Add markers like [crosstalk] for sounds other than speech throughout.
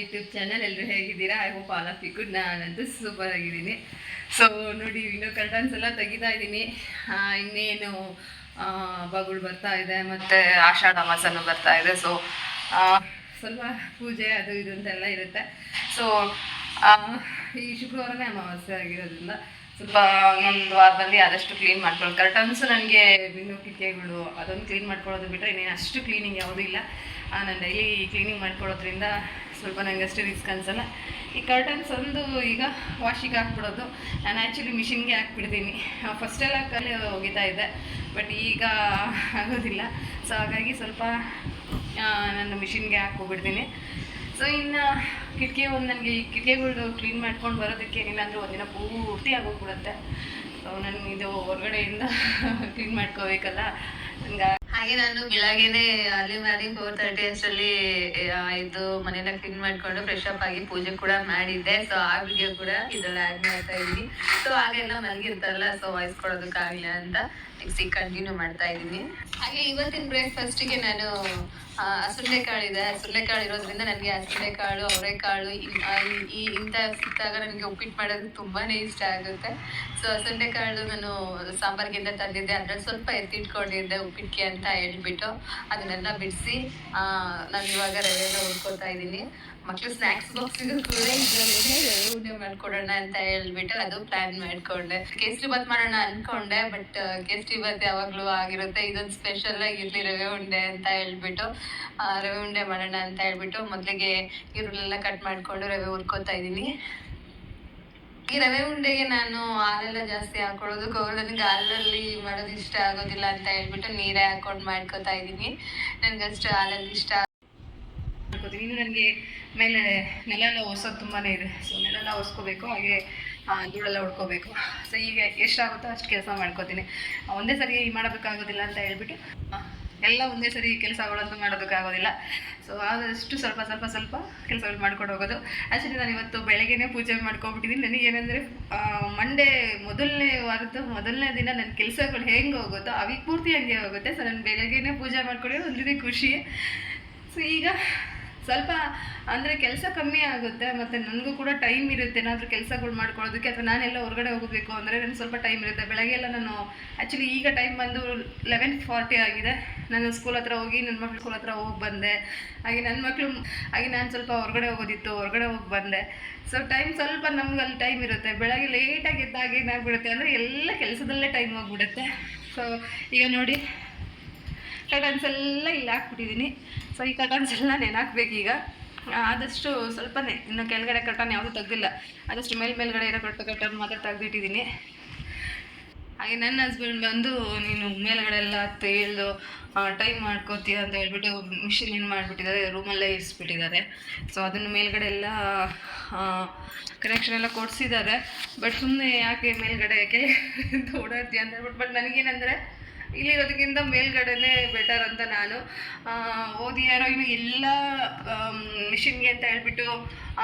YouTube channel ಎಲ್ಲರೂ ಹೇಗಿದ್ದೀರಾ? I hope all of you good ನಾನಂತೂ ಸೂಪರ್ ಆಗಿದ್ದೀನಿ. ಸೊ ನೋಡಿ ವಿಂಡೋ ಕರ್ಟನ್ಸ್ ಎಲ್ಲ ತೆಗಿತಾ ಇದ್ದೀನಿ. ಇನ್ನೇನು ಹಬ್ಬಗಳು ಬರ್ತಾ ಇದೆ ಮತ್ತು ಆಷಾಢ ಮಾಸನೂ ಬರ್ತಾ ಇದೆ. ಸೊ ಸ್ವಲ್ಪ ಪೂಜೆ ಅದು ಇದು ಅಂತೆಲ್ಲ ಇರುತ್ತೆ. ಸೊ ಈ ಶುಕ್ರವಾರನೇ ಅಮಾವಾಸ್ಯೆ ಆಗಿರೋದ್ರಿಂದ ಸ್ವಲ್ಪ ಒಂದು ವಾರದಲ್ಲಿ ಆದಷ್ಟು ಕ್ಲೀನ್ ಮಾಡ್ಕೊಳ್ಳೋದು. ಕರ್ಟನ್ಸ್ ನನಗೆ ವಿಂಡೋ ಕಿಟಕಿಗಳು ಅದೊಂದು ಕ್ಲೀನ್ ಮಾಡ್ಕೊಳ್ಳೋದು ಬಿಟ್ಟರೆ ಇನ್ನೇನು ಅಷ್ಟು ಕ್ಲೀನಿಂಗ್ ಯಾವುದೂ ಇಲ್ಲ. ನಾನು ಡೈಲಿ ಕ್ಲೀನಿಂಗ್ ಮಾಡ್ಕೊಳ್ಳೋದ್ರಿಂದ ಸ್ವಲ್ಪ ನನಗೆ ಅಷ್ಟು ರಿಸ್ಕ್ ಅನ್ಸಲ್ಲ. ಈ ಕರ್ಟನ್ಸ್ ಒಂದು ಈಗ ವಾಷಿಗೆ ಹಾಕ್ಬಿಡೋದು. ನಾನು ಆ್ಯಕ್ಚುಲಿ ಮಿಷಿನ್ಗೆ ಹಾಕ್ಬಿಡ್ತೀನಿ. ಫಸ್ಟೆಲ್ಲ ಕಲೆ ಹೋಗಿತಾ ಇದ್ದೆ. ಬಟ್ ಈಗ ಆಗೋದಿಲ್ಲ. ಸೊ ಹಾಗಾಗಿ ಸ್ವಲ್ಪ ನಾನು ಮಿಷಿನ್ಗೆ ಹಾಕ್ಕೊಬಿಡ್ತೀನಿ. ಸೊ ಇನ್ನು ಕಿಟಕಿ ಒಂದು ನನಗೆ ಈ ಕಿಟಕಿಗಳು ಕ್ಲೀನ್ ಮಾಡ್ಕೊಂಡು ಬರೋದಕ್ಕೆ ಏನಿಲ್ಲ ಅಂದರೆ ಒಂದಿನ ಪೂರ್ತಿ ಆಗೋಗ್ಬಿಡುತ್ತೆ. ಸೊ ನಾನು ಇದು ಹೊರಗಡೆಯಿಂದ ಕ್ಲೀನ್ [laughs] ಮಾಡ್ಕೋಬೇಕಲ್ಲ. ಹಂಗೆ ಹಾಗೆ ನಾನು ಬೆಳಗ್ಗೆನೆ ಅರ್ಲಿ ಮಾರಿ ಫೋರ್ ತರ್ಟಿ ಅಷ್ಟರಲ್ಲಿ ಇದು ಮನೆಯೆಲ್ಲ ಕ್ಲೀನ್ ಮಾಡ್ಕೊಂಡು ಫ್ರೆಶ್ ಅಪ್ ಆಗಿ ಪೂಜೆ ಕೂಡ ಮಾಡಿದ್ದೆ. ಸೊ ಆ ವಿಡಿಯೋ ಕೂಡ ಇದ್ರಲ್ಲಿ ಆ್ಯಡ್ ಮಾಡ್ತಾ ಇದ್ದೀನಿ. ಸೊ ಹಾಗೆಲ್ಲ ಮಲಗಿರ್ತಾರಲ್ಲ ಸೊ ವಾಯ್ಸ್ ಕೊಡೋದಕ್ಕಾಗಿಲ್ಲ ಅಂತ. ನೆಕ್ಸ್ಟ್ ಈಗ ಕಂಟಿನ್ಯೂ ಮಾಡ್ತಾ ಇದ್ದೀನಿ. ಹಾಗೆ ಇವತ್ತಿನ ಬ್ರೇಕ್ಫಾಸ್ಟಿಗೆ ನಾನು ಆ, ಹಸುಳೆಕಾಳು ಇದೆ ಹಸುಳೆಕಾಳು ಇರೋದ್ರಿಂದ ನನಗೆ ಹಸುಳೆಕಾಳು ಅವರೆಕಾಳು ಇನ್- ಆ, ಈ- ಇಂಥ ಸಿಕ್ಕಾಗ ನನಗೆ ಉಪ್ಪಿಟ್ಟು ಮಾಡೋದು ತುಂಬಾನೇ ಇಷ್ಟ ಆಗುತ್ತೆ. ಸೊ ಹಸುಳೆಕಾಳು ನಾನು ಸಾಂಬಾರ್ಗಿಂತ ತಂದಿದ್ದೆ. ಅದ್ರಲ್ಲಿ ಸ್ವಲ್ಪ ಎತ್ತಿಟ್ಕೊಂಡಿದ್ದೆ ಉಪ್ಪಿಟ್ಟಿಗೆ ಅಂತ ಹೇಳ್ಬಿಟ್ಟು ಅದನ್ನೆಲ್ಲ ಬಿಡಿಸಿ ನಾನು ಇವಾಗ ರವೆಲ್ಲ ಹುರ್ಕೊತಾ ಇದ್ದೀನಿ. ಮಕ್ಳು ಸ್ನಾಕ್ಸ್ ಬಾಕ್ಸ್ ಕೂಡ ಇದರಲ್ಲೇ ಮಾಡ್ಕೊಡೋಣ ಅಂತ ಹೇಳ್ಬಿಟ್ಟು ಅದು ಪ್ಲಾನ್ ಮಾಡ್ಕೊಂಡೆ. ಕೇಸರಿ ಬಾತ್ ಮಾಡೋಣ ಅನ್ಕೊಂಡೆ ಬಟ್ ಕೇಸರಿ ಬಾತ್ ಯಾವಾಗಲೂ ಆಗಿರುತ್ತೆ. ಇದೊಂದು ಸ್ಪೆಷಲ್ ಆಗಿ ಇರ್ಲಿ ರವೆ ಉಂಡೆ ಅಂತ ಹೇಳ್ಬಿಟ್ಟು ರವೆ ಉಂಡೆ ಮಾಡೋಣ ಅಂತ ಹೇಳ್ಬಿಟ್ಟು ಮೊದಲಿಗೆ ಈರುಳ್ಳೆಲ್ಲ ಕಟ್ ಮಾಡ್ಕೊಂಡು ರವೆ ಹುರ್ಕೊತಾ ಇದ್ದೀನಿ. ಈ ರವೆ ಉಂಡೆಗೆ ನಾನು ಹಾಲೆಲ್ಲ ಜಾಸ್ತಿ ಹಾಕೊಳ್ಳೋದು ನನಗೆ ಹಾಲಲ್ಲಿ ಮಾಡೋದು ಇಷ್ಟ ಆಗೋದಿಲ್ಲ ಅಂತ ಹೇಳ್ಬಿಟ್ಟು ನೀರೇ ಹಾಕೊಂಡು ಮಾಡ್ಕೊತಾ ಇದ್ದೀನಿ. ನನಗಷ್ಟು ಹಾಲಲ್ಲಿ ಇಷ್ಟ ಮಾಡ್ಕೋತೀನಿ ಇನ್ನು ನನಗೆ ಮೇಲೆ ನೆಲ ಎಲ್ಲ ಒರ್ಸೋದು ತುಂಬಾ ಇದೆ. ಸೊ ನೆಲೆಲ್ಲ ಒರೆಸ್ಕೋಬೇಕು, ಹಾಗೆ ಧೂಳೆಲ್ಲ ಉಡ್ಕೋಬೇಕು. ಸೊ ಈಗ ಎಷ್ಟಾಗುತ್ತೋ ಅಷ್ಟು ಕೆಲಸ ಮಾಡ್ಕೋತೀನಿ. ಒಂದೇ ಸರಿ ಮಾಡೋದಕ್ಕಾಗೋದಿಲ್ಲ ಅಂತ ಹೇಳ್ಬಿಟ್ಟು ಎಲ್ಲ ಒಂದೇ ಸರಿ ಕೆಲಸಗಳಂತೂ ಮಾಡೋದಕ್ಕಾಗೋದಿಲ್ಲ. ಸೊ ಆದಷ್ಟು ಸ್ವಲ್ಪ ಸ್ವಲ್ಪ ಸ್ವಲ್ಪ ಕೆಲಸಗಳು ಮಾಡ್ಕೊಂಡು ಹೋಗೋದು. ಆ್ಯಕ್ಚುಲಿ ನಾನು ಇವತ್ತು ಬೆಳಗ್ಗೆನೇ ಪೂಜೆ ಮಾಡ್ಕೊಬಿಟ್ಟಿದ್ದೀನಿ ನನಗೇನೆಂದರೆ ಮಂಡೇ ಮೊದಲನೇ ವಾರದ ಮೊದಲನೇ ದಿನ ನನ್ನ ಕೆಲಸಗಳು ಹೆಂಗೆ ಹೋಗುತ್ತೋ ಅವಿಗೆ ಪೂರ್ತಿ ಹಂಗೆ ಹೋಗುತ್ತೆ. ಸೊ ನಾನು ಬೆಳಗ್ಗೆನೇ ಪೂಜೆ ಮಾಡ್ಕೊಂಡಿರೋ ಒಂದು ರೀತಿ ಖುಷಿ. ಸೊ ಈಗ ಸ್ವಲ್ಪ ಅಂದರೆ ಕೆಲಸ ಕಮ್ಮಿ ಆಗುತ್ತೆ ಮತ್ತು ನನಗೂ ಕೂಡ ಟೈಮ್ ಇರುತ್ತೆ ಏನಾದರೂ ಕೆಲಸಗಳು ಮಾಡ್ಕೊಳ್ಳೋದಕ್ಕೆ ಅಥವಾ ನಾನೆಲ್ಲ ಹೊರಗಡೆ ಹೋಗಬೇಕು ಅಂದರೆ ನನಗೆ ಸ್ವಲ್ಪ ಟೈಮ್ ಇರುತ್ತೆ. ಬೆಳಗ್ಗೆ ಎಲ್ಲ ನಾನು ಆ್ಯಕ್ಚುಲಿ ಈಗ ಟೈಮ್ ಬಂದು ಲೆವೆನ್ ಫಾರ್ಟಿ ಆಗಿದೆ. ನಾನು ಸ್ಕೂಲ್ ಹತ್ರ ಹೋಗಿ ನನ್ನ ಮಕ್ಳು ಸ್ಕೂಲ್ ಹತ್ರ ಹೋಗಿ ಬಂದೆ. ಹಾಗೆ ನನ್ನ ಮಕ್ಕಳು ಹಾಗೆ ನಾನು ಸ್ವಲ್ಪ ಹೊರಗಡೆ ಹೋಗೋದಿತ್ತು, ಹೊರಗಡೆ ಹೋಗಿ ಬಂದೆ. ಸೊ ಟೈಮ್ ಸ್ವಲ್ಪ ನಮ್ಗೆ ಅಲ್ಲಿ ಟೈಮ್ ಇರುತ್ತೆ. ಬೆಳಗ್ಗೆ ಲೇಟಾಗಿ ಎದ್ದಾಗ ಏನಾಗ್ಬಿಡುತ್ತೆ ಅಂದರೆ ಎಲ್ಲ ಕೆಲಸದಲ್ಲೇ ಟೈಮ್ ಹೋಗ್ಬಿಡುತ್ತೆ. ಸೊ ಈಗ ನೋಡಿ ಕಟನ್ಸ್ ಎಲ್ಲ ಇಲ್ಲಿ ಹಾಕ್ಬಿಟ್ಟಿದ್ದೀನಿ. ಸೊ ಈ ಕಟನ್ಸ್ ಎಲ್ಲ ಈಗ? ಆದಷ್ಟು ಸ್ವಲ್ಪನೇ. ಇನ್ನು ಕೆಳಗಡೆ ಕಟನ್ ಯಾವುದೂ ತೆಗ್ದಿಲ್ಲ. ಆದಷ್ಟು ಮೇಲ್ ಮೇಲ್ಗಡೆ ಇರೋ ಕಟ್ಟು ಕಟನ್ ಮಾತ್ರ ತೆಗ್ದಿಟ್ಟಿದ್ದೀನಿ. ಹಾಗೆ ನನ್ನ ಹಸ್ಬೆಂಡ್ ಬಂದು, ನೀನು ಮೇಲ್ಗಡೆ ಎಲ್ಲ ತೇಳ್ದು ಟೈಮ್ ಮಾಡ್ಕೋತೀಯ ಅಂತ ಹೇಳ್ಬಿಟ್ಟು ಮಿಷಿನ್ ಏನು ಮಾಡಿಬಿಟ್ಟಿದ್ದಾರೆ ರೂಮಲ್ಲೇ ಇರಿಸ್ಬಿಟ್ಟಿದ್ದಾರೆ. ಸೊ ಅದನ್ನು ಮೇಲ್ಗಡೆ ಎಲ್ಲ ಕನೆಕ್ಷನ್ ಎಲ್ಲ ಕೊಡಿಸಿದ್ದಾರೆ. ಬಟ್ ಸುಮ್ಮನೆ ಯಾಕೆ ಮೇಲ್ಗಡೆ ಯಾಕೆ ಓಡಾಡ್ತೀಯ [laughs] ಅಂತ ಹೇಳ್ಬಿಟ್ಟು ಬಟ್ ನನಗೇನಂದರೆ ಇಲ್ಲಿರೋದಕ್ಕಿಂತ ಮೇಲ್ಗಡೆನೇ ಬೆಟರ್ ಅಂತ ನಾನು. ಓದಿ ಯಾರೋ ಇನ್ನು ಎಲ್ಲ ಮಿಷಿನ್ಗೆ ಅಂತ ಹೇಳ್ಬಿಟ್ಟು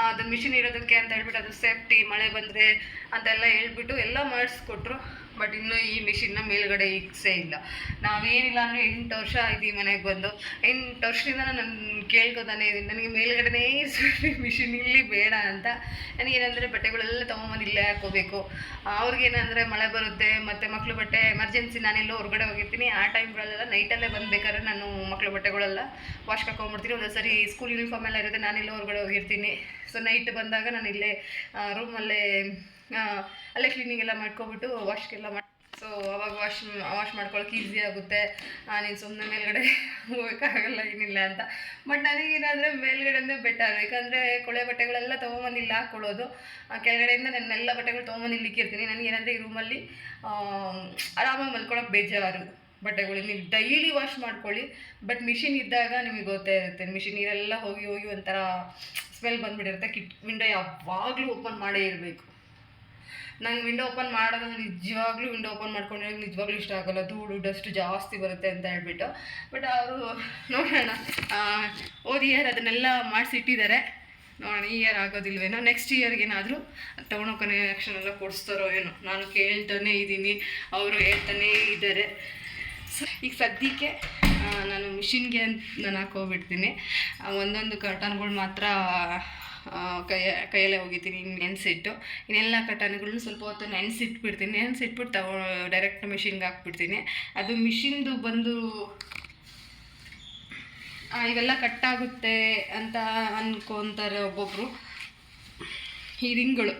ಅದು ಮಿಷಿನ್ ಇರೋದಕ್ಕೆ ಅಂತ ಹೇಳ್ಬಿಟ್ಟು ಅದು ಸೇಫ್ಟಿ ಮಳೆ ಬಂದರೆ ಅಂತೆಲ್ಲ ಹೇಳ್ಬಿಟ್ಟು ಎಲ್ಲ ಮಾಡಿಸ್ಕೊಟ್ರು. ಬಟ್ ಇನ್ನೂ ಈ ಮಿಷಿನ್ನ ಮೇಲ್ಗಡೆ ಇಕ್ಸೇ ಇಲ್ಲ. ನಾವೇನಿಲ್ಲ ಅಂದರೆ ಎಂಟು ವರ್ಷ ಆಯ್ತು ಈ ಮನೆಗೆ ಬಂದು. ಎಂಟು ವರ್ಷದಿಂದ ನಾನು ಕೇಳ್ಕೊತಾನೆ ಇದ್ದೀನಿ. ನನಗೆ ಮೇಲ್ಗಡೆನೇ ಮಿಷಿನ್ ಇಲ್ಲಿ ಬೇಡ ಅಂತ. ನನಗೇನಂದರೆ ಬಟ್ಟೆಗಳೆಲ್ಲ ತೊಗೊಂಬಂದು ಇಲ್ಲೇ ಹಾಕೋಬೇಕು ಅವ್ರಿಗೇನಂದರೆ ಮಳೆ ಬರುತ್ತೆ, ಮತ್ತು ಮಕ್ಕಳು ಬಟ್ಟೆ ಎಮರ್ಜೆನ್ಸಿ ನಾನೆಲ್ಲೋ ಹೊರಗಡೆ ಹೋಗಿರ್ತೀನಿ. ಆ ಟೈಮ್ಗಳಲ್ಲೆಲ್ಲ ನೈಟಲ್ಲೇ ಬಂದು ಬೇಕಾದ್ರೆ ನಾನು ಮಕ್ಕಳು ಬಟ್ಟೆಗಳೆಲ್ಲ ವಾಶ್ ಹಾಕೊಂಡ್ಬಿಡ್ತೀನಿ ಒಂದೊಂದು ಸರಿ ಸ್ಕೂಲ್ ಯೂನಿಫಾರ್ಮ್ ಎಲ್ಲ ಇರುತ್ತೆ, ನಾನೆಲ್ಲೋ ಹೊರಗಡೆ ಹೋಗಿರ್ತೀನಿ. ಸೊ ನೈಟ್ ಬಂದಾಗ ನಾನು ಇಲ್ಲೇ ರೂಮಲ್ಲೇ ಅಲ್ಲೇ ಕ್ಲೀನಿಂಗ್ ಎಲ್ಲ ಮಾಡ್ಕೊಬಿಟ್ಟು ವಾಶ್ಗೆಲ್ಲ ಮಾಡಿ ಸೊ ಅವಾಗ ವಾಶ್ ವಾಶ್ ಮಾಡ್ಕೊಳಕ್ಕೆ ಈಸಿ ಆಗುತ್ತೆ. ನೀನು ಸುಮ್ಮನೆ ಮೇಲ್ಗಡೆ [laughs] ಹೋಗೋಕ್ಕಾಗಲ್ಲ ಏನಿಲ್ಲ ಅಂತ. ಬಟ್ ನನಗೇನಾದರೆ ಮೇಲ್ಗಡೆ ಅಂದರೆ ಬೆಟರ್ ಯಾಕಂದರೆ ಕೊಳೆ ಬಟ್ಟೆಗಳೆಲ್ಲ ತೊಗೊಂಬಂದು ಇಲ್ಲಿ ಹಾಕ್ಕೊಳ್ಳೋದು. ಆ, ಕೆಳಗಡೆಯಿಂದ ನನ್ನೆಲ್ಲ ಬಟ್ಟೆಗಳು ತೊಗೊಂಬಂದು ಇಲ್ಲಿ ಇಕ್ಕಿರ್ತೀನಿ ನನಗೇನಂದರೆ ಈ ರೂಮಲ್ಲಿ ಆರಾಮಾಗಿ ಮಲ್ಕೊಳಕ್ಕೆ ಬೇಜಾರು. ಬಟ್ಟೆಗಳು ನೀವು ಡೈಲಿ ವಾಶ್ ಮಾಡ್ಕೊಳ್ಳಿ. ಬಟ್ ಮಿಷಿನ್ ಇದ್ದಾಗ ನಿಮಗೆ ಗೊತ್ತೇ ಇರುತ್ತೆ. ಮಿಷಿನ್ ನೀರೆಲ್ಲ ಹೋಗಿ ಹೋಗಿ ಒಂಥರ ಸ್ಮೆಲ್ ಬಂದುಬಿಟ್ಟಿರುತ್ತೆ. ಕಿಟ್ ವಿಂಡೋ ಯಾವಾಗಲೂ ಓಪನ್ ಮಾಡೇ ಇರಬೇಕು. ನಂಗೆ ವಿಂಡೋ ಓಪನ್ ಮಾಡೋದು ನಿಜವಾಗ್ಲೂ ವಿಂಡೋ ಓಪನ್ ಮಾಡ್ಕೊಂಡ್ರೆ ನಿಜವಾಗ್ಲೂ ಇಷ್ಟ ಆಗಲ್ಲ. ಧೂಳು ಡಸ್ಟ್ ಜಾಸ್ತಿ ಬರುತ್ತೆ ಅಂತ ಹೇಳ್ಬಿಟ್ಟು. ಬಟ್ ಅವರು ನೋಡೋಣ. ಓದಿ ಇಯರ್ ಅದನ್ನೆಲ್ಲ ಮಾಡಿಸಿಟ್ಟಿದ್ದಾರೆ ನೋಡೋಣ, ಈ ಇಯರ್ ಆಗೋದಿಲ್ವೇನೋ ನೆಕ್ಸ್ಟ್ ಇಯರ್ಗೇನಾದರೂ ತೊಗೊಂಡು ಕನೆಕ್ಷನ್ ಎಲ್ಲ ಕೊಡಿಸ್ತಾರೋ ಏನೋ. ನಾನು ಕೇಳ್ತಾನೆ ಇದ್ದೀನಿ. ಅವರು ಹೇಳ್ತಾನೇ ಇದ್ದಾರೆ. ಸೊ, ಈಗ ಸದ್ಯಕ್ಕೆ ನಾನು ಮಿಷಿನ್ಗೆ ನಾನು ಹಾಕೋಬಿಡ್ತೀನಿ ಒಂದೊಂದು ಕರ್ಟನ್ಗಳು ಮಾತ್ರ ಕೈಯ, ಕೈಯಲ್ಲೇ ಒಗಿತೀನಿ ನೆನೆಸಿಟ್ಟು. ಇನ್ನೆಲ್ಲ ಕಟನ್ಗಳನ್ನ ಸ್ವಲ್ಪ ಹೊತ್ತು ನೆನೆಸಿಟ್ಬಿಡ್ತೀನಿ. ನೆನೆಸಿಟ್ಬಿಟ್ಟು ತಗೋ ಡೈರೆಕ್ಟ್ ಮಿಷಿನ್ಗೆ ಹಾಕ್ಬಿಡ್ತೀನಿ. ಅದು ಮಿಷಿನ್ದು ಬಂದು ಇವೆಲ್ಲ ಕಟ್ಟಾಗುತ್ತೆ ಅಂತ ಅನ್ಕೊಂತಾರೆ ಒಬ್ಬೊಬ್ಬರು ಈ ರಿಂಗ್ಗಳು.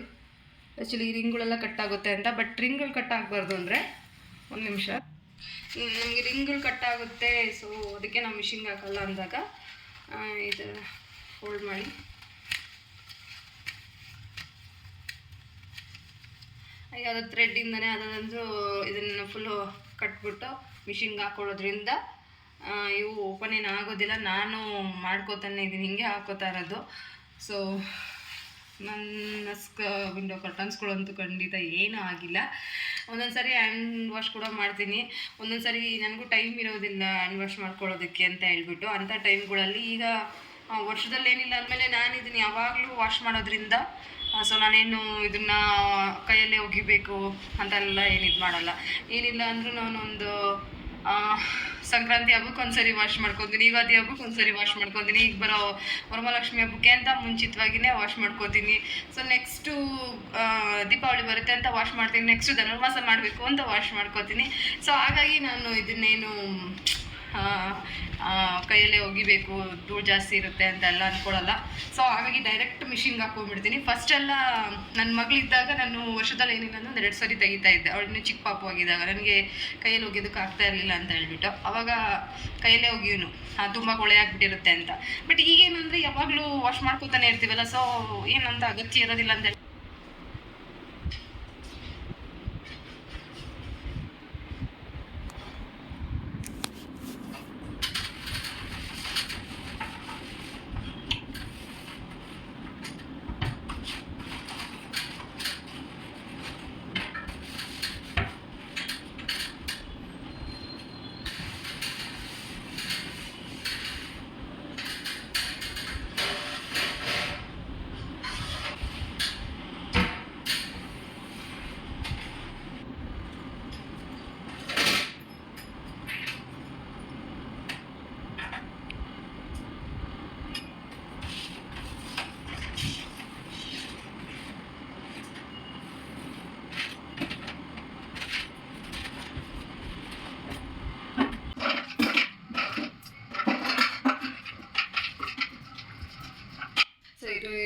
ಆ್ಯಕ್ಚುಲಿ ಈ ರಿಂಗ್ಗಳೆಲ್ಲ ಕಟ್ಟಾಗುತ್ತೆ ಅಂತ. ಬಟ್ ರಿಂಗ್ಗಳು ಕಟ್ಟಾಗಬಾರ್ದು ಅಂದರೆ ಒಂದು ನಿಮಿಷ. ನಮಗೆ ರಿಂಗ್ಗಳು ಕಟ್ಟಾಗುತ್ತೆ ಸೊ ಅದಕ್ಕೆ ನಾವು ಮಿಷಿನ್ಗೆ ಹಾಕಲ್ಲ ಅಂದಾಗ ಇದು ಫೋಲ್ಡ್ ಮಾಡಿ. ಯಾವುದೋ ಥ್ರೆಡ್ಡಿಂದನೇ ಅದೊಂದು ಇದನ್ನು ಫುಲ್ಲು ಕಟ್ಬಿಟ್ಟು ಮಿಷಿನ್ಗೆ ಹಾಕೊಳ್ಳೋದ್ರಿಂದ ಇವು ಓಪನ್ ಏನು ಆಗೋದಿಲ್ಲ. ನಾನು ಮಾಡ್ಕೋತಾನೆ ಇದೀನಿ ಹಿಂಗೆ ಹಾಕೋತಾ ಇರೋದು. ಸೊ ನನ್ನ ಸ್ಕ ವಿಂಡೋ ಕರ್ಟನ್ಸ್ಗಳಂತೂ ಖಂಡಿತ ಏನೂ ಆಗಿಲ್ಲ. ಒಂದೊಂದು ಸಾರಿ ಹ್ಯಾಂಡ್ ವಾಶ್ ಕೂಡ ಮಾಡ್ತೀನಿ. ಒಂದೊಂದು ಸಾರಿ ನನಗೂ ಟೈಮ್ ಇರೋದಿಲ್ಲ ಹ್ಯಾಂಡ್ ವಾಶ್ ಮಾಡ್ಕೊಳ್ಳೋದಕ್ಕೆ ಅಂತ ಹೇಳ್ಬಿಟ್ಟು, ಅಂಥ ಟೈಮ್ಗಳಲ್ಲಿ ಈಗ ವರ್ಷದಲ್ಲಿ ಏನಿಲ್ಲ ಅಂದಮೇಲೆ ನಾನು ಇದನ್ನು ಯಾವಾಗಲೂ ವಾಶ್ ಮಾಡೋದ್ರಿಂದ. ಸೊ ನಾನೇನು ಇದನ್ನು ಕೈಯಲ್ಲೇ ಒಗಿಬೇಕು ಅಂತೆಲ್ಲ ಏನು ಇದು ಮಾಡಲ್ಲ. ಏನಿಲ್ಲ ಅಂದರೂ ನಾನೊಂದು ಸಂಕ್ರಾಂತಿ ಹಬ್ಬಕ್ಕೆ ಒಂದ್ಸರಿ ವಾಶ್ ಮಾಡ್ಕೊತೀನಿ, ಯುಗಾದಿ ಹಬ್ಬಕ್ಕೆ ಒಂದ್ಸರಿ ವಾಶ್ ಮಾಡ್ಕೊತೀನಿ. ಈಗ ಬರೋ ವರಮಹಾಲಕ್ಷ್ಮಿ ಹಬ್ಬಕ್ಕೆ ಅಂತ ಮುಂಚಿತವಾಗಿನೇ ವಾಶ್ ಮಾಡ್ಕೊತೀನಿ. ಸೊ ನೆಕ್ಸ್ಟು ದೀಪಾವಳಿ ಬರುತ್ತೆ ಅಂತ ವಾಶ್ ಮಾಡ್ತೀನಿ. ನೆಕ್ಸ್ಟು ಧನುರ್ಮಾಸ ಮಾಡಬೇಕು ಅಂತ ವಾಶ್ ಮಾಡ್ಕೋತೀನಿ. ಸೊ ಹಾಗಾಗಿ ನಾನು ಇದನ್ನೇನು ಕೈಯಲ್ಲೇ ಒಗಿಬೇಕು, ಧೂಳು ಜಾಸ್ತಿ ಇರುತ್ತೆ ಅಂತ ಎಲ್ಲ ಅಂದ್ಕೊಳ್ಳಲ್ಲ ಸೊ ಹಾಗಾಗಿ ಡೈರೆಕ್ಟ್ ಮಿಷಿನ್ಗೆ ಹಾಕೊಂಡ್ಬಿಡ್ತೀನಿ. ಫಸ್ಟೆಲ್ಲ ನನ್ನ ಮಗಳಿದ್ದಾಗ ನಾನು ವರ್ಷದಲ್ಲಿ ಏನಿಲ್ಲ ಅಂದ್ರೆ ಎರಡು ಸರಿ ತೆಗಿತಾ ಇದ್ದೆ. ಅವಳನ್ನ ಚಿಕ್ಕ ಪಾಪು ಆಗಿದ್ದಾಗ. ನನಗೆ ಕೈಯಲ್ಲಿ ಒಗೆಯೋದಕ್ಕೆ ಆಗ್ತಾ ಇರಲಿಲ್ಲ ಅಂತ ಹೇಳ್ಬಿಟ್ಟು. ಅವಾಗ ಕೈಯಲ್ಲೇ ಒಗಿಯೋನು. ತುಂಬ ಕೊಳೆ ಆಗಿಬಿಟ್ಟಿರುತ್ತೆ ಅಂತ. ಬಟ್ ಈಗೇನಂದರೆ ಯಾವಾಗಲೂ ವಾಶ್ ಮಾಡ್ಕೋತಾನೆ ಇರ್ತೀವಲ್ಲ ಸೊ ಏನಂತ ಅಗತ್ಯ ಇರೋದಿಲ್ಲ ಅಂತ ಹೇಳಿ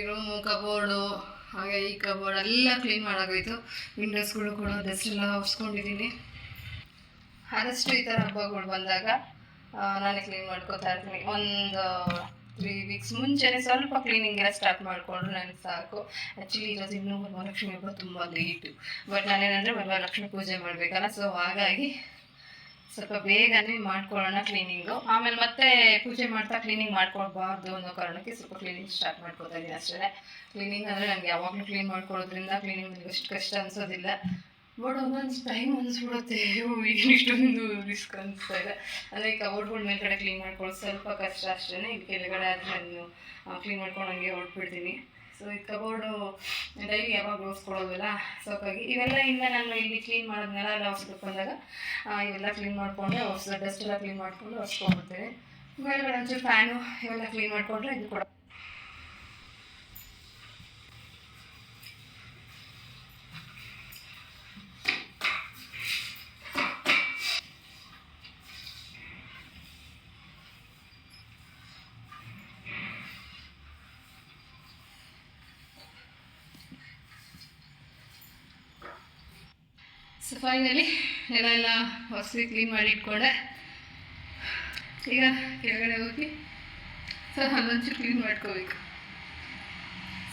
ರೂಮು ಕಬೋರ್ಡು ಹಾಗೆ ಈ ಕಬೋರ್ಡ್ ಎಲ್ಲ ಕ್ಲೀನ್ ಮಾಡಾಗೋಯ್ತು. ವಿಂಡೋಸ್ಗಳು ಕೂಡ ಡಸ್ಟ್ ಎಲ್ಲ ಒರೆಸ್ಕೊಂಡಿದ್ದೀನಿ ಆದಷ್ಟು ಈ ಥರ ಹಬ್ಬಗಳು ಬಂದಾಗ ನಾನೇ ಕ್ಲೀನ್ ಮಾಡ್ಕೋತಾ ಇರ್ತೀನಿ. ಒಂದು ತ್ರೀ ವೀಕ್ಸ್ ಮುಂಚೆನೇ ಸ್ವಲ್ಪ ಕ್ಲೀನಿಂಗ್ ಎಲ್ಲ ಸ್ಟಾರ್ಟ್ ಮಾಡಿಕೊಂಡ್ರೆ ನನಗೆ ಸಾಕು. ಆ್ಯಕ್ಚುಲಿ ಇರೋದು ಇನ್ನೂ ವರಮಹಾಲಕ್ಷ್ಮಿ ಹಬ್ಬ ತುಂಬ ಲೇಟು ಬಟ್ ನಾನೇನಂದರೆ ವರಮಹಾಲಕ್ಷ್ಮಿ ಪೂಜೆ ಮಾಡಬೇಕಲ್ಲ ಸೊ ಹಾಗಾಗಿ ಸ್ವಲ್ಪ ಬೇಗನೆ ಮಾಡ್ಕೊಳ್ಳೋಣ ಕ್ಲೀನಿಂಗು ಆಮೇಲೆ ಮತ್ತೆ ಪೂಜೆ ಮಾಡ್ತಾ ಕ್ಲೀನಿಂಗ್ ಮಾಡ್ಕೊಳ್ಬಾರ್ದು ಅನ್ನೋ ಕಾರಣಕ್ಕೆ ಸ್ವಲ್ಪ ಕ್ಲೀನಿಂಗ್ ಸ್ಟಾರ್ಟ್ ಮಾಡ್ಕೊತಾ ಇದ್ದೀನಿ ಅಷ್ಟೇ. ಕ್ಲೀನಿಂಗ್ ಅಂದರೆ ನನಗೆ ಯಾವಾಗಲೂ ಕ್ಲೀನ್ ಮಾಡ್ಕೊಳ್ಳೋದ್ರಿಂದ ಕ್ಲೀನಿಂಗ್ ನನಗೆ ಅಷ್ಟು ಕಷ್ಟ ಅನ್ಸೋದಿಲ್ಲ. ಬಟ್ ಒಂದೊಂದು ಟೈಮ್ ಅನ್ಸ್ಬಿಡುತ್ತೆ. ಇಷ್ಟೊಂದು ರಿಸ್ಕ್ ಅನಿಸ್ತಾ ಇದೆ. ಅಂದರೆ ಕಬೋರ್ಡ್ಗಳ ಮೇಲ್ಗಡೆ ಕ್ಲೀನ್ ಮಾಡ್ಕೊಳ್ಳೋದು ಸ್ವಲ್ಪ ಕಷ್ಟ ಅಷ್ಟೇ ಕೆಳಗಡೆ ಆದರೆ ನಾನು ಕ್ಲೀನ್ ಮಾಡ್ಕೊಂಡು ಹಂಗೆ ಹೊರಟ್ಬಿಡ್ತೀನಿ. ಸೊ ಈ ಕಬೋರ್ಡು ಡೈಲಿ ಯಾವಾಗ ಓಡಿಸ್ಕೊಳ್ಳೋದಿಲ್ಲ ಸೊ ಹಾಗಾಗಿ ಇವೆಲ್ಲ ಇನ್ನು ನಾನು ಇಲ್ಲಿ ಕ್ಲೀನ್ ಮಾಡಿದ್ಮೇಲೆ ಎಲ್ಲ ಹೊಸ್ಬೇಕು ಬಂದಾಗ ಇವೆಲ್ಲ ಕ್ಲೀನ್ ಮಾಡಿಕೊಂಡು ಹೊಸ ಡಸ್ಟ್ ಎಲ್ಲ ಕ್ಲೀನ್ ಮಾಡಿಕೊಂಡು ಹೊಸ್ಕೊಂಡ್ಬಿಡ್ತೀನಿ ಮೇಲ್ಗಡೆ ಒಂಚೂರು ಫ್ಯಾನು ಇವೆಲ್ಲ ಕ್ಲೀನ್ ಮಾಡಿಕೊಂಡ್ರೆ ಇದು ಕೂಡ ಸೊ ಫೈನಲಿ ಎಲ್ಲ ಹೊಸದು ಕ್ಲೀನ್ ಮಾಡಿ ಇಟ್ಕೊಂಡೆ. ಈಗ ಕೆಳಗಡೆ ಹೋಗಿ ಸೊ, ಅದೊಂಚೂರು ಕ್ಲೀನ್ ಮಾಡ್ಕೋಬೇಕು.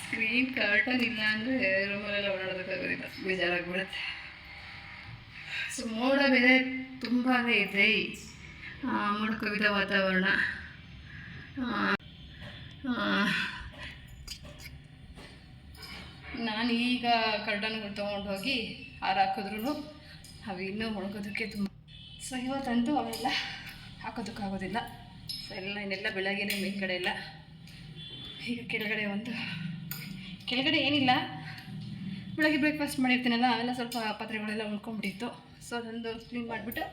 ಸ್ಕ್ರೀನ್ ಕರ್ಟನ್ ಇಲ್ಲ ಅಂದರೆ ರೂಮಲ್ಲೆಲ್ಲ ಓಡಾಡೋದಕ್ಕಾಗೋದಿಲ್ಲ ಬೇಜಾರಾಗ್ಬಿಡುತ್ತೆ ಸೊ ಮೋಡ ಬೇರೆ ತುಂಬಾ ಇದೆ ಮೋಡ ಕವಿದ ವಾತಾವರಣ. ನಾನು ಈಗ ಕರ್ಟನ್ಗಳು ತೊಗೊಂಡು ಹೋಗಿ ಹಾರ ಹಾಕಿದ್ರು ಅವು ಇನ್ನೂ ಒಣಗೋದಕ್ಕೆ ತುಂಬ ಸೊ ಇವತ್ತಂತೂ ಅವೆಲ್ಲ ಹಾಕೋದಕ್ಕಾಗೋದಿಲ್ಲ ಸೊ ಎಲ್ಲ ಇನ್ನೆಲ್ಲ ಬೆಳಗ್ಗೆನೇ ಮೇಲ್ಗಡೆ ಎಲ್ಲ ಈಗ ಕೆಳಗಡೆ ಒಂದು ಕೆಳಗಡೆ ಏನಿಲ್ಲ. ಬೆಳಗ್ಗೆ ಬ್ರೇಕ್ಫಾಸ್ಟ್ ಮಾಡಿರ್ತೀನಲ್ಲ, ಅವೆಲ್ಲ ಸ್ವಲ್ಪ ಪಾತ್ರೆಗಳೆಲ್ಲ ಉಳ್ಕೊಂಡ್ಬಿಟ್ಟಿತ್ತು. ಸೊ ಅದೊಂದು ಕ್ಲೀನ್ ಮಾಡಿಬಿಟ್ಟು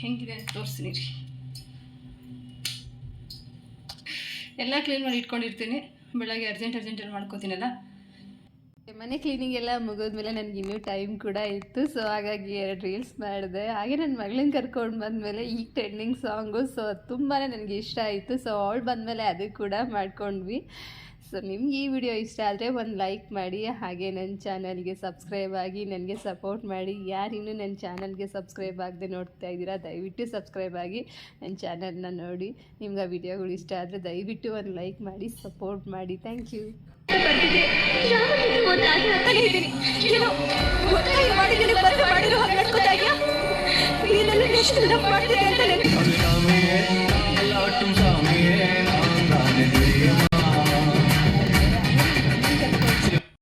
ಹೆಂಗಿದೆ ಅಂತ ತೋರಿಸ್ತೀನಿ. ರೀ ಎಲ್ಲ ಕ್ಲೀನ್ ಮಾಡಿ ಇಟ್ಕೊಂಡಿರ್ತೀನಿ. ಬೆಳಗ್ಗೆ ಅರ್ಜೆಂಟ್ ಅರ್ಜೆಂಟಲ್ಲಿ ಮಾಡ್ಕೋತೀನಲ್ಲ. ಮನೆ ಕ್ಲೀನಿಂಗ್ ಎಲ್ಲ ಮುಗಿದ್ಮೇಲೆ ನನಗೆ ಇನ್ನೂ ಟೈಮ್ ಕೂಡ ಇತ್ತು. ಸೊ ಹಾಗಾಗಿ ಎರಡು ರೀಲ್ಸ್ ಮಾಡಿದೆ. ಹಾಗೆ ನನ್ನ ಮಗಳನ್ನ ಕರ್ಕೊಂಡು ಬಂದಮೇಲೆ ಈಗ ಟ್ರೆಂಡಿಂಗ್ ಸಾಂಗು ಸೊ ತುಂಬಾ ನನಗೆ ಇಷ್ಟ ಆಯಿತು. ಸೊ ಅವಳು ಬಂದಮೇಲೆ ಅದು ಕೂಡ ಮಾಡ್ಕೊಂಡ್ವಿ. ಸೊ, ನಿಮ್ಗೆ ಈ ವಿಡಿಯೋ ಇಷ್ಟ ಆದರೆ ಒಂದು ಲೈಕ್ ಮಾಡಿ, ಹಾಗೆ ನನ್ನ ಚಾನಲ್ಗೆ ಸಬ್ಸ್ಕ್ರೈಬ್ ಆಗಿ ನನಗೆ ಸಪೋರ್ಟ್ ಮಾಡಿ. ಯಾರಿನ್ನೂ ನನ್ನ ಚಾನಲ್ಗೆ ಸಬ್ಸ್ಕ್ರೈಬ್ ಆಗದೆ ನೋಡ್ತಾ ಇದ್ದೀರಾ, ದಯವಿಟ್ಟು ಸಬ್ಸ್ಕ್ರೈಬ್ ಆಗಿ ನನ್ನ ಚಾನಲ್ನ ನೋಡಿ. ನಿಮ್ಗೆ ಆ ವಿಡಿಯೋಗಳು ಇಷ್ಟ ಆದರೆ ದಯವಿಟ್ಟು ಒಂದು ಲೈಕ್ ಮಾಡಿ ಸಪೋರ್ಟ್ ಮಾಡಿ. ಥ್ಯಾಂಕ್ ಯು ಮಾಡಿದ್ರೆ